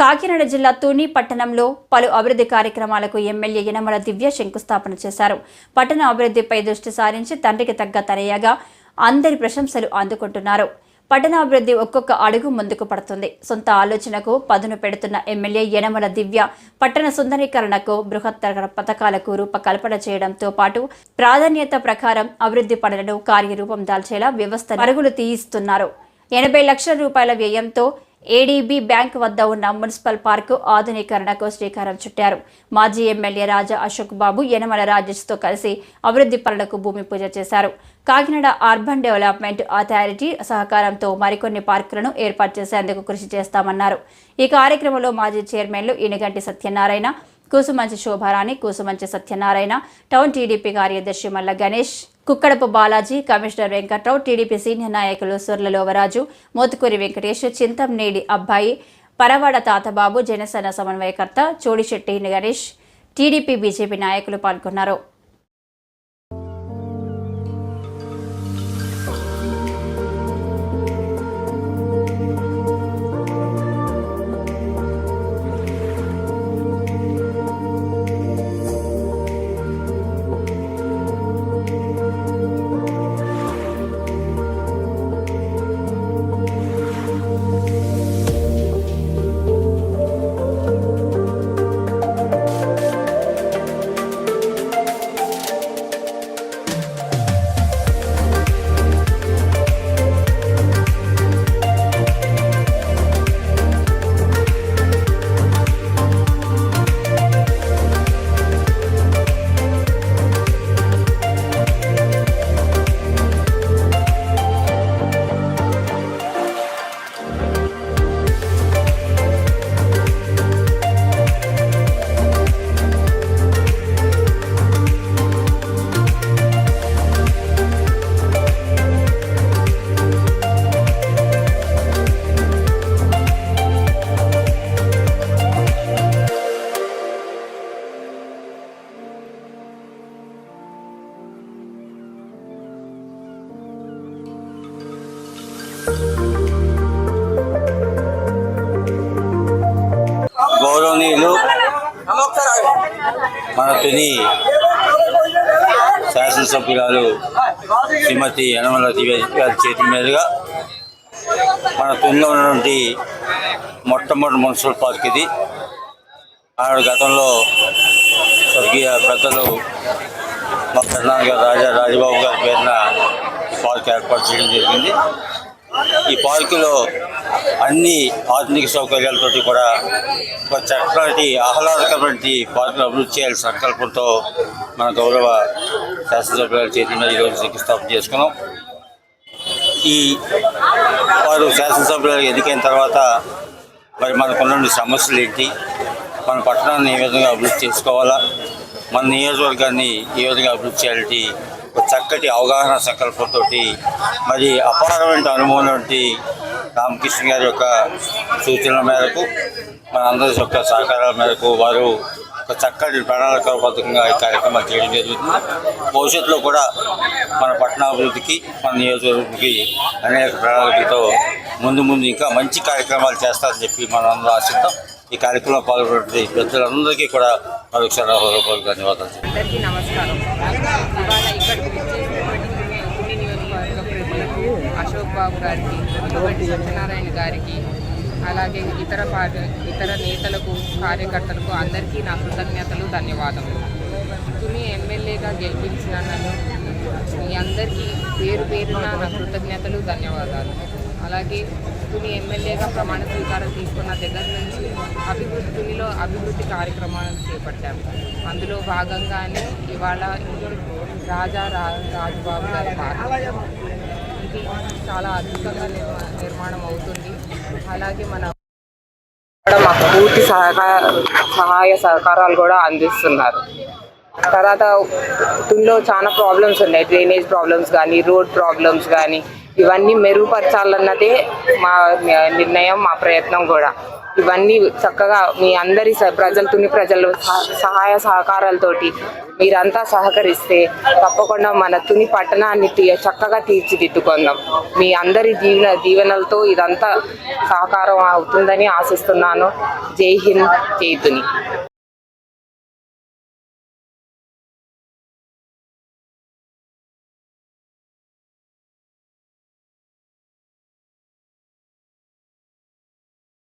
కాకినాడ జిల్లా తుని పట్టణంలో పలు అభివృద్ధి కార్యక్రమాలకు ఎమ్మెల్యే యనమల దివ్య శంకుస్థాపన చేశారు. పట్టణ అభివృద్ధిపై దృష్టి సారించి తండ్రికి తగ్గ తనయ్యగా అందరి ప్రశంసలు అందుకుంటున్నారు. పట్టణాభివృద్ధి ఒక్కొక్క అడుగు ముందుకు పడుతుంది. సొంత ఆలోచనకు పదును పెడుతున్న ఎమ్మెల్యే యనమల దివ్య పట్టణ సుందరీకరణకు బృహత్తర పథకాలకు రూపకల్పన చేయడంతో పాటు ప్రాధాన్యత ప్రకారం అభివృద్ధి పనులను కార్యరూపం దాల్చేలా వ్యవస్థ పరుగులు తీయిస్తున్నారు. ఎనభై లక్షల రూపాయల వ్యయంతో ఏడీబీ బ్యాంక్ వద్ద ఉన్న మున్సిపల్ పార్కు ఆధునీకరణకు శ్రీకారం చుట్టారు. మాజీ ఎమ్మెల్యే రాజా అశోక్ బాబు యనమల రాజేష్తో కలిసి అభివృద్ధి పనులకు భూమి పూజ చేశారు. కాకినాడ అర్బన్ డెవలప్మెంట్ అథారిటీ సహకారంతో మరికొన్ని పార్కులను ఏర్పాటు చేసేందుకు కృషి చేస్తామన్నారు. ఈ కార్యక్రమంలో మాజీ చైర్మన్లు ఇనిగంటి సత్యనారాయణ కూసుమంచి శోభారాణి కూసుమంచి సత్యనారాయణ టౌన్ టీడీపీ కార్యదర్శి Malla Ganesh Kukkadapu Balaji commissioner Venkatrao TDP senior నాయకులు సొర్లలోవరాజు మోతుకూరి వెంకటేష్ చింతంనేడి అబ్బాయి పరవాడ తాతబాబు జనసేన సమన్వయకర్త చోడిశెట్టి గణేష్ టీడీపీ బీజేపీ నాయకులు పాల్గొన్నారు. గౌరవనీయులు మన తుని శాసనసభ్యురాలు శ్రీమతి యనమల దివ్య గారి మీదుగా మన తొలిలో ఉన్నటువంటి మొట్టమొదటి మున్సిపల్ పార్క్ ఇది. ఆనాడు గతంలో స్వర్గీయ పెద్దలు మా కర్ణాటక రాజా రాజబాబు గారి పేరున ఈ పార్క్ ఏర్పాటు చేయడం జరిగింది. ఈ పార్కులో అన్ని ఆధునిక సౌకర్యాలతోటి కూడా ఒక చక్కటి ఆహ్లాదకరమైన పార్కులు అభివృద్ధి చేయాలి సంకల్పంతో మన గౌరవ శాసనసభ్యుల చేతి ఈరోజు శంకుస్థాపన చేసుకున్నాం. ఈ వారు శాసనసభ్యులు ఎన్నికైన తర్వాత మరి మనకున్న సమస్యలు ఏంటి మన పట్టణాన్ని ఏ విధంగా అభివృద్ధి చేసుకోవాలా మన నియోజకవర్గాన్ని ఏ విధంగా అభివృద్ధి చేయాలంటే చక్కటి అవగాహన సంకల్పంతో మరి అపారమైన అనుభవం వంటి రామకృష్ణ గారి యొక్క సూచనల మేరకు మన అందరి యొక్క సహకారాల మేరకు వారు ఒక చక్కటి ప్రణాళికాబద్ధంగా ఈ కార్యక్రమాలు చేయడం జరుగుతుంది. భవిష్యత్తులో కూడా మన పట్టణాభివృద్ధికి మన నియోజకవర్గానికి అనేక ప్రణాళికలతో ముందు ముందు ఇంకా మంచి కార్యక్రమాలు చేస్తారని చెప్పి మనం అందరూ ఆశిద్దాం. ఈ కార్యక్రమంలో పాల్గొన్నటువంటి పెద్దలందరికీ కూడా మరొకసారి ధన్యవాదాలు. అందరికీ నమస్కారం. చంద్రబాబు గారికి ఇటువంటి సత్యనారాయణ గారికి అలాగే ఇతర పార్టీ ఇతర నేతలకు కార్యకర్తలకు అందరికీ నా కృతజ్ఞతలు ధన్యవాదములు. తుని ఎమ్మెల్యేగా గెలిపించిన నన్ను మీ అందరికీ పేరు పేరున నా కృతజ్ఞతలు ధన్యవాదాలు. అలాగే తుని ఎమ్మెల్యేగా ప్రమాణ స్వీకారం తీసుకున్న దగ్గర నుంచి అభివృద్ధి తునిలో అభివృద్ధి కార్యక్రమాలను చేపట్టాము. అందులో భాగంగానే ఇవాళ రాజా రా రాజుబాబు గారి పార్క్ ఇది చాలా అద్భుతంగా నిర్మాణం అవుతుంది. అలాగే మన కూడా మాకు పూర్తి సహకార సహాయ సహకారాలు కూడా అందిస్తున్నారు. తర్వాత తుల్లో చాలా ప్రాబ్లమ్స్ ఉన్నాయి. డ్రైనేజ్ ప్రాబ్లమ్స్ కానీ రోడ్ ప్రాబ్లమ్స్ కానీ ఇవన్నీ మెరుగుపరచాలన్నదే మా నిర్ణయం మా ప్రయత్నం కూడా. ఇవన్నీ చక్కగా మీ అందరి స- ప్రజలు తుని ప్రజలు సహ- సహాయ సహకారాలతోటి మీరంతా సహకరిస్తే తప్పకుండా మన తుని పట్టణాన్ని చక్కగా తీర్చిదిద్దుకుందాం. మీ అందరి దీవెన దీవెనలతో ఇదంతా సహకారం అవుతుందని ఆశిస్తున్నాను. జై హింద్ జై తుని.